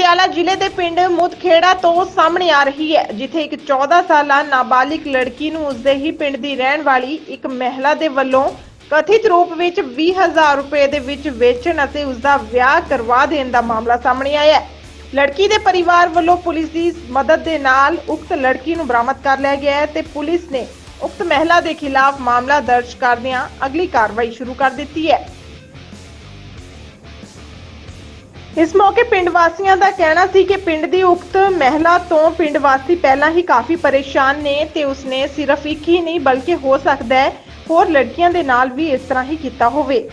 ਪਟਿਆਲਾ ਜ਼ਿਲ੍ਹੇ ਦੇ ਪਿੰਡ ਮੁਦਖੇੜਾ ਤੋਂ ਸਾਹਮਣੇ ਆ ਰਹੀ ਹੈ, ਜਿੱਥੇ ਇੱਕ 14 ਸਾਲਾ ਨਾਬਾਲਿਗ ਲੜਕੀ ਨੂੰ ਉਸਦੇ ਹੀ ਪਿੰਡ ਦੀ ਰਹਿਣ ਵਾਲੀ ਇੱਕ ਮਹਿਲਾ ਦੇ ਵੱਲੋਂ ਕਥਿਤ ਰੂਪ ਵਿੱਚ 20000 ਰੁਪਏ ਦੇ ਵਿੱਚ ਵੇਚਣ ਅਤੇ ਉਸਦਾ ਵਿਆਹ ਕਰਵਾ ਦੇਣ ਦਾ ਮਾਮਲਾ ਸਾਹਮਣੇ ਆਇਆ ਹੈ। ਲੜਕੀ ਦੇ ਪਰਿਵਾਰ ਵੱਲੋਂ ਪੁਲਿਸ ਦੀ ਮਦਦ ਦੇ ਨਾਲ ਉਕਤ ਲੜਕੀ ਨੂੰ ਬਰਾਮਦ ਕਰ ਲਿਆ ਗਿਆ ਹੈ ਤੇ ਪੁਲਿਸ ਨੇ ਉਕਤ ਮਹਿਲਾ ਦੇ ਖਿਲਾਫ ਮਾਮਲਾ ਦਰਜ ਕਰਦਿਆਂ ਅਗਲੀ ਕਾਰਵਾਈ ਸ਼ੁਰੂ ਕਰ ਦਿੱਤੀ ਹੈ। ਇਸ ਮੌਕੇ ਪਿੰਡ ਵਾਸੀਆਂ ਦਾ ਕਹਿਣਾ ਸੀ ਕਿ ਪਿੰਡ ਦੀ ਉਕਤ ਮਹਿਲਾ ਤੋਂ ਪਿੰਡ ਵਾਸੀ ਪਹਿਲਾਂ ਹੀ ਕਾਫੀ ਪਰੇਸ਼ਾਨ ਨੇ ਤੇ ਉਸਨੇ ਸਿਰਫ ਇੱਕ ਹੀ ਨਹੀਂ ਬਲਕਿ ਹੋ ਸਕਦਾ ਹੈ ਹੋਰ ਲੜਕੀਆਂ ਦੇ ਨਾਲ ਵੀ ਇਸ ਤਰ੍ਹਾਂ ਹੀ ਕੀਤਾ ਹੋਵੇ।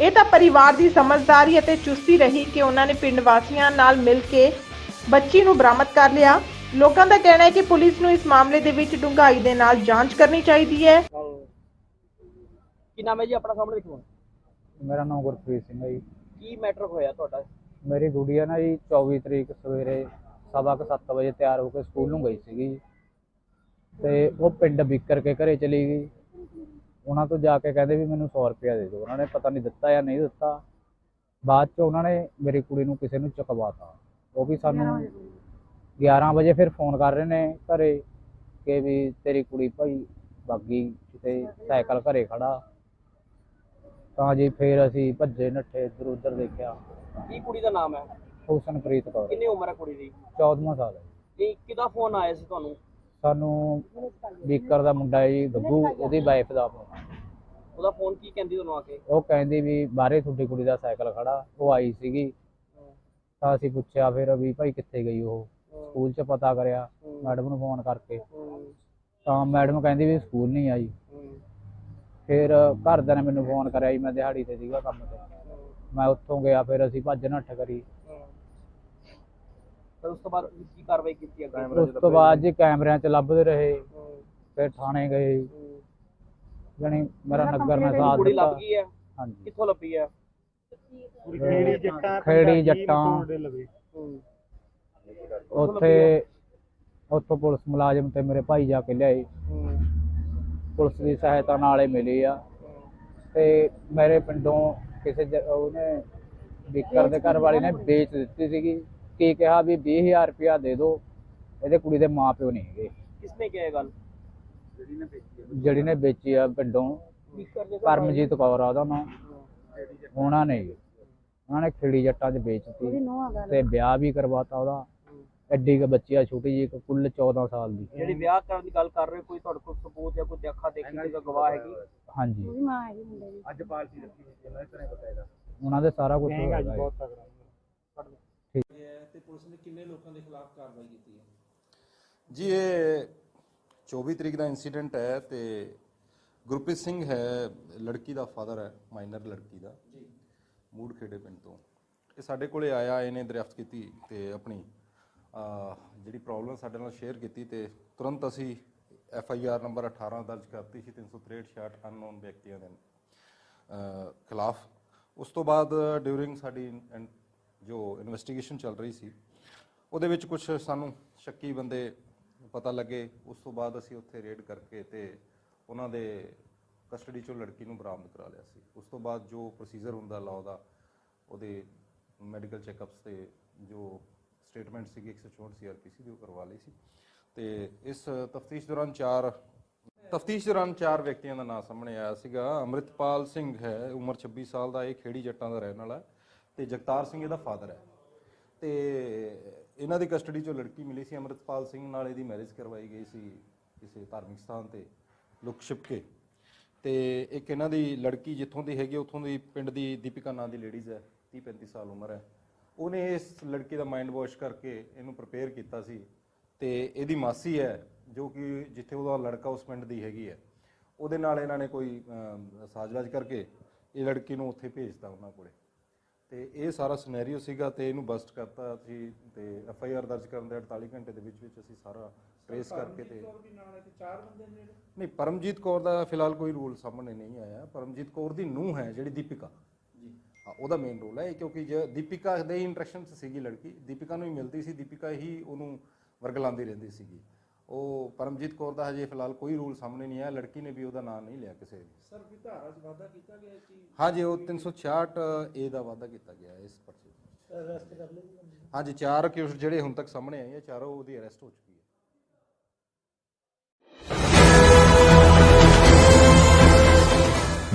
ਇਹ ਤਾਂ ਪਰਿਵਾਰ ਦੀ ਸਮਝਦਾਰੀ ਅਤੇ ਚੁਸਤੀ ਰਹੀ ਕਿ ਉਹਨਾਂ ਨੇ ਪਿੰਡ ਵਾਸੀਆਂ ਨਾਲ ਮਿਲ ਕੇ ਬੱਚੀ ਨੂੰ ਬਰਾਮਦ ਕਰ ਲਿਆ। ਲੋਕਾਂ ਦਾ ਕਹਿਣਾ ਹੈ ਕਿ ਪੁਲਿਸ ਨੂੰ ਇਸ ਮਾਮਲੇ ਦੇ ਵਿੱਚ ਡੂੰਘਾਈ ਦੇ ਨਾਲ ਜਾਂਚ ਕਰਨੀ ਚਾਹੀਦੀ ਹੈ। ਕੀ ਨਾਮ ਹੈ ਜੀ ਆਪਣਾ ਸਾਹਮਣੇ ਦੇਖੋ। ਮੇਰਾ ਨਾਮ ਗੁਰਪ੍ਰੀਤ ਸਿੰਘ ਹੈ ਜੀ। ਕੀ ਮੈਟਰ ਹੋਇਆ ਤੁਹਾਡਾ? ਮੇਰੀ ਗੁੜੀਆ ਨਾ ਜੀ 24 ਤਰੀਕ ਸਵੇਰੇ ਸਵਾ ਕੁ ਸੱਤ ਵਜੇ ਤਿਆਰ ਹੋ ਕੇ ਸਕੂਲ ਨੂੰ ਗਈ ਸੀਗੀ ਜੀ। ਤੇ ਉਹ ਪਿੰਡ ਵਿਕਰ ਕੇ ਘਰੇ ਚਲੀ ਗਈ। ਉਹਨਾਂ ਤੋਂ ਜਾ ਕੇ ਕਹਿੰਦੇ ਵੀ ਮੈਨੂੰ 100 ਰੁਪਇਆ ਦੇ ਦਿਓ। ਉਹਨਾਂ ਨੇ ਪਤਾ ਨਹੀਂ ਦਿੱਤਾ ਜਾਂ ਨਹੀਂ ਦਿੱਤਾ। ਬਾਅਦ ਚ ਉਹਨਾਂ ਨੇ ਮੇਰੀ ਕੁੜੀ ਨੂੰ ਕਿਸੇ ਨੂੰ ਚੁਕਵਾਤਾ। ਉਹ ਵੀ ਸਾਨੂੰ 11 ਵਜੇ ਫਿਰ ਫੋਨ ਕਰ ਰਹੇ ਨੇ ਘਰੇ ਕਿ ਵੀ ਤੇਰੀ ਕੁੜੀ ਭਾਈ ਬਾਗੀ ਕਿਤੇ ਸਾਈਕਲ ਘਰੇ ਖੜਾ। ਤਾਂ ਜੀ ਫਿਰ ਅਸੀਂ ਭੱਜੇ ਨੱਠੇ ਇੱਧਰ ਉੱਧਰ ਦੇਖਿਆ। ਕੀ ਕੁੜੀ ਦਾ ਨਾਮ ਹੈ? ਹੁਸਨਪ੍ਰੀਤ ਕੌਰ। ਕਿੰਨੀ ਉਮਰ ਹੈ ਕੁੜੀ ਦੀ? 14ਵਾਂ ਸਾਲ ਹੈ। ਇਹ ਕਿਹਦਾ ਫੋਨ ਆਇਆ ਸੀ ਤੁਹਾਨੂੰ? ਸਾਨੂੰ ਬੀਕਰ ਦਾ ਮੁੰਡਾ ਜੀ ਗੱਗੂ ਉਹਦੀ ਵਾਈਫ ਦਾ ਆਇਆ। ਉਹਦਾ ਫੋਨ ਕੀ ਕਹਿੰਦੀ ਤੁਹਾਨੂੰ ਆ ਕੇ? ਉਹ ਕਹਿੰਦੀ ਵੀ ਬਾਹਰੇ ਤੁਹਾਡੀ ਕੁੜੀ ਦਾ ਸਾਈਕਲ ਖੜਾ ਉਹ ਆਈ ਸੀਗੀ। ਤਾਂ ਅਸੀਂ ਪੁੱਛਿਆ ਫਿਰ ਵੀ ਭਾਈ ਕਿੱਥੇ ਗਈ ਉਹ? ਸਕੂਲ 'ਚ ਪਤਾ ਕਰਿਆ ਮੈਡਮ ਨੂੰ ਫੋਨ ਕਰਕੇ। ਤਾਂ ਮੈਡਮ ਕਹਿੰਦੀ ਵੀ ਸਕੂਲ ਨਹੀਂ ਆਈ। ਫਿਰ ਘਰਦਿਆਂ ਨੇ ਮੈਨੂੰ ਫੋਨ ਕਰਿਆ ਜੀ ਮੈਂ ਦਿਹਾੜੀ ਤੇ ਸੀਗਾ ਕੰਮ ਤੇ। ਮੈਂ ਉੱਥੋਂ ਗਿਆ ਫਿਰ ਅਸੀਂ ਭੱਜ ਨੱਠ ਕਰੀ। ਫਿਰ ਉਸ ਤੋਂ ਬਾਅਦ ਕੀ ਕਾਰਵਾਈ ਕੀਤੀ ਅੱਗੇ? ਉਸ ਤੋਂ ਬਾਅਦ ਜੀ ਕੈਮਰਿਆਂ 'ਚ ਲੱਭਦੇ ਰਹੇ। ਫਿਰ ਥਾਣੇ ਗਏ। ਮੇਰਾ ਨਗਰ ਨੇ ਸਾਥ ਕੁੜੀ ਦਿੱਤਾ। ਲੱਭ ਗਈ ਹੈ ਹਾਂਜੀ। ਕਿੱਥੋਂ ਲੱਭੀ ਹੈ ਖੇੜੀ ਜੱਟਾਂ ਖੇੜੀ ਜੱਟਾਂ। ਹੂੰ, ਉੱਥੇ ਉੱਥੋਂ ਪੁਲਿਸ ਮੁਲਾਜ਼ਮ ਤੇ ਮੇਰੇ ਭਾਈ ਜਾ ਕੇ ਲਿਆਏ। ਪੁਲਿਸ ਦੀ ਸਹਾਇਤਾ ਨਾਲ ਹੀ ਮਿਲੀ ਆ। ਤੇ ਮੇਰੇ ਪਿੰਡੋਂ ਕਿਸੇ ਜ- ਉਹਨੇ ਵਿਕਰ ਦੇ ਘਰ ਵਾਲੀ ਨੇ ਵੇਚ ਦਿੱਤੀ ਸੀਗੀ। ਕੀ ਕਿਹਾ ਵੀ 20000 ਰੁਪਇਆ ਦੇ ਦਿਓ ਇਹਦੇ ਕੁੜੀ ਦੇ ਮਾਪਿਓ ਨਹੀਂ ਹੈਗੇ। ਕਿਸਨੇ ਕਿਹਾ ਇਹ ਗੱਲ? ਜਿਹੜੀ ਨੇ ਵੇਚੀ ਆ। ਪਿੰਡੋਂ ਪਰਮਜੀਤ ਕੌਰ ਆ ਉਹਦਾ ਨਾਮ ਉਹਨਾਂ ਨੇ ਜੀ। ਉਹਨਾਂ ਨੇ ਖੇੜੀ ਜੱਟਾਂ 'ਚ ਵੇਚਤੀ ਤੇ ਵਿਆਹ ਵੀ ਕਰਵਾਤਾ ਉਹਦਾ। ਐਡੀ ਕੁ ਬੱਚੀ ਆ ਛੋਟੀ ਜੀ ਕੁੱਲ 14 ਸਾਲ ਦੀ। ਜਿਹੜੀ ਵਿਆਹ ਕਰਨ ਦੀ ਗੱਲ ਕਰ ਰਹੇ ਹੋ, ਕੋਈ ਤੁਹਾਡੇ ਕੋਲ ਸਬੂਤ ਜਾਂ ਕੋਈ ਦੇਖਾ ਦੇਖੀ ਕੋਈ ਗਵਾਹ ਹੈਗੀ? ਹਾਂਜੀ। ਅੱਜ ਪਾਰਟੀ ਰੱਖੀ ਹੋਈ ਸੀ ਉਹਨਾਂ ਦੇ ਘਰੇ ਬਕਾਇਦਾ। ਉਹਨਾਂ ਦੇ ਸਾਰਾ ਕੁਝ ਹੈਗਾ। ਜੀ ਹੋਇਆ ਬਹੁਤ ਤਗੜਾ ਜੀ ਇਹ 24 ਤਰੀਕ ਦਾ ਇਨਸੀਡੈਂਟ ਹੈ ਤੇ ਗੁਰਪ੍ਰੀਤ ਸਿੰਘ ਹੈ ਲੜਕੀ ਦਾ ਫਾਦਰ ਹੈ ਮਾਈਨਰ ਲੜਕੀ ਦਾ। ਜੀ। ਮੂੜ ਖੇੜੇ ਪਿੰਡ ਤੋਂ। ਇਹ ਸਾਡੇ ਕੋਲੇ ਆਇਆ ਇਹਨੇ ਦਰਿਆਫਤ ਕੀਤੀ ਤੇ ਆਪਣੀ ਜਿਹੜੀ ਪ੍ਰੋਬਲਮ ਸਾਡੇ ਨਾਲ ਸ਼ੇਅਰ ਕੀਤੀ ਤੇ ਤੁਰੰਤ ਅਸੀਂ ਐਫ ਆਈ ਆਰ ਨੰਬਰ 18 ਦਰਜ ਕਰਤੀ ਸੀ 363 66 ਅਨਨੋਨ ਵਿਅਕਤੀਆਂ ਦੇ ਖਿਲਾਫ। ਉਸ ਤੋਂ ਬਾਅਦ ਡਿਊਰਿੰਗ ਸਾਡੀ ਇਨ- ਜੋ ਇਨਵੈਸਟੀਗੇਸ਼ਨ ਚੱਲ ਰਹੀ ਸੀ, ਉਹਦੇ ਵਿੱਚ ਕੁਝ ਸਾਨੂੰ ਸ਼ੱਕੀ ਬੰਦੇ ਪਤਾ ਲੱਗੇ। ਉਸ ਤੋਂ ਬਾਅਦ ਅਸੀਂ ਉੱਥੇ ਰੇਡ ਕਰਕੇ ਤੇ ਉਹਨਾਂ ਦੇ ਕਸਟਡੀ ਚੋਂ ਲੜਕੀ ਨੂੰ ਬਰਾਮਦ ਕਰਾ ਲਿਆ ਸੀ। ਉਸ ਤੋਂ ਬਾਅਦ ਜੋ ਪ੍ਰੋਸੀਜਰ ਹੁੰਦਾ ਲਾਅ ਦਾ, ਉਹਦੇ ਮੈਡੀਕਲ ਚੈੱਕਅਪਸ ਤੇ ਜੋ ਸਟੇਟਮੈਂਟ ਸੀਗੀ 164 ਸੀਆਰਪੀਸੀ ਦੀ, ਉਹ ਕਰਵਾ ਲਈ ਸੀ। ਤੇ ਇਸ ਤਫਤੀਸ਼ ਦੌਰਾਨ ਚਾਰ, ਤਫਤੀਸ਼ ਦੌਰਾਨ ਚਾਰ ਵਿਅਕਤੀਆਂ ਦਾ ਨਾਮ ਸਾਹਮਣੇ ਆਇਆ ਸੀਗਾ। ਅੰਮ੍ਰਿਤਪਾਲ ਸਿੰਘ ਹੈ, ਉਮਰ 26 ਸਾਲ ਦਾ, ਇਹ ਖੇੜੀ ਜੱਟਾਂ ਦਾ ਰਹਿਣ ਵਾਲਾ ਹੈ ਤੇ ਜਗਤਾਰ ਸਿੰਘ ਇਹਦਾ ਫਾਦਰ ਹੈ। ਤੇ ਇਹਨਾਂ ਦੀ ਕਸਟਡੀ ਚੋਂ ਲੜਕੀ ਮਿਲੀ ਸੀ। ਅੰਮ੍ਰਿਤਪਾਲ ਸਿੰਘ ਨਾਲ ਇਹਦੀ ਮੈਰਿਜ ਕਰਵਾਈ ਗਈ ਸੀ ਕਿਸੇ ਧਾਰਮਿਕ ਸਥਾਨ ਤੇ ਲੁਕ ਛਿਪ ਕੇ ਤੇ ਇੱਕ ਇਹਨਾਂ ਦੀ ਲੜਕੀ ਜਿੱਥੋਂ ਦੀ ਹੈਗੀ, ਉੱਥੋਂ ਦੀ ਪਿੰਡ ਦੀ ਦੀਪਿਕਾ ਨਾਂ ਦੀ ਲੇਡੀਜ਼ ਹੈ 30 35 ਸਾਲ ਉਮਰ ਹੈ। ਉਹਨੇ ਇਸ ਲੜਕੀ ਦਾ ਮਾਈਂਡ ਵਾਸ਼ ਕਰਕੇ ਇਹਨੂੰ ਪ੍ਰਪੇਅਰ ਕੀਤਾ ਸੀ ਤੇ ਇਹਦੀ ਮਾਸੀ ਹੈ ਜੋ ਕਿ ਜਿੱਥੇ ਉਹਦਾ ਲੜਕਾ ਉਸ ਪਿੰਡ ਦੀ ਹੈਗੀ ਹੈ ਉਹਦੇ ਨਾਲ ਇਹਨਾਂ ਨੇ ਕੋਈ ਅਮ, ਸਾਜ਼ਵਾਜ ਕਰਕੇ ਇਹ ਲੜਕੀ ਨੂੰ ਉੱਥੇ ਭੇਜਤਾ ਉਹਨਾਂ ਕੋਲੇ। ਤੇ ਇਹ ਸਾਰਾ ਸਿਨੈਰੀਓ ਸੀਗਾ ਤੇ ਇਹਨੂੰ ਬਸਟ ਕਰਤਾ ਸੀ ਤੇ ਐਫ ਆਈ ਆਰ ਦਰਜ ਕਰਨ ਦੇ 48 ਘੰਟੇ ਦੇ ਵਿੱਚ ਵਿੱਚ ਅਸੀਂ ਸਾਰਾ ਟ੍ਰੇਸ ਕਰਕੇ ਤੇ ਨਹੀਂ ਪਰਮਜੀਤ ਕੌਰ ਦਾ ਫਿਲਹਾਲ ਕੋਈ ਰੂਲ ਸਾਹਮਣੇ ਨਹੀਂ ਆਇਆ। ਪਰਮਜੀਤ ਕੌਰ ਦੀ ਨੂੰਹ ਹੈ ਜਿਹੜੀ ਦੀਪਿਕਾ। ਉਹਦਾ ਮੇਨ ਰੋਲ ਹੈ ਕਿਉਂਕਿ ਜੇ ਦੀਪਿਕਾ ਦੇ ਹੀ ਇੰਟਰੈਕਸ਼ਨ ਸੀਗੀ ਲੜਕੀ ਦੀਪਿਕਾ ਨੂੰ ਹੀ ਮਿਲਦੀ ਸੀ ਦੀਪਿਕਾ ਹੀ ਉਹਨੂੰ ਵਰਗਲਾਉਂਦੀ ਰਹਿੰਦੀ ਸੀਗੀ। ਉਹ ਪਰਮਜੀਤ ਕੌਰ ਦਾ ਹਜੇ ਫਿਲਹਾਲ ਕੋਈ ਰੂਲ ਸਾਹਮਣੇ ਨਹੀਂ ਆਇਆ ਲੜਕੀ ਨੇ ਵੀ ਉਹਦਾ ਨਾਮ ਨਹੀਂ ਲਿਆ ਕਿਸੇ ਵੀ ਸਰ ਕੀ ਧਾਰਾ 'ਚ ਵਾਅਦਾ ਕੀਤਾ ਗਿਆ ਸੀ ਹਾਂਜੀ ਉਹ 366 ਏ ਦਾ ਵਾਅਦਾ ਕੀਤਾ ਗਿਆ ਇਸ ਪਰਚੇ 'ਚ ਅਰੈਸਟ ਕਰ ਲਈ ਹਾਂਜੀ ਚਾਰ ਅਕਿਊਜ਼ਡ ਜਿਹੜੇ ਹੁਣ ਤੱਕ ਸਾਹਮਣੇ ਆਏ ਆ ਚਾਰੋਂ ਉਹਦੀ ਅਰੈਸਟ ਹੋ ਚੁੱਕੀ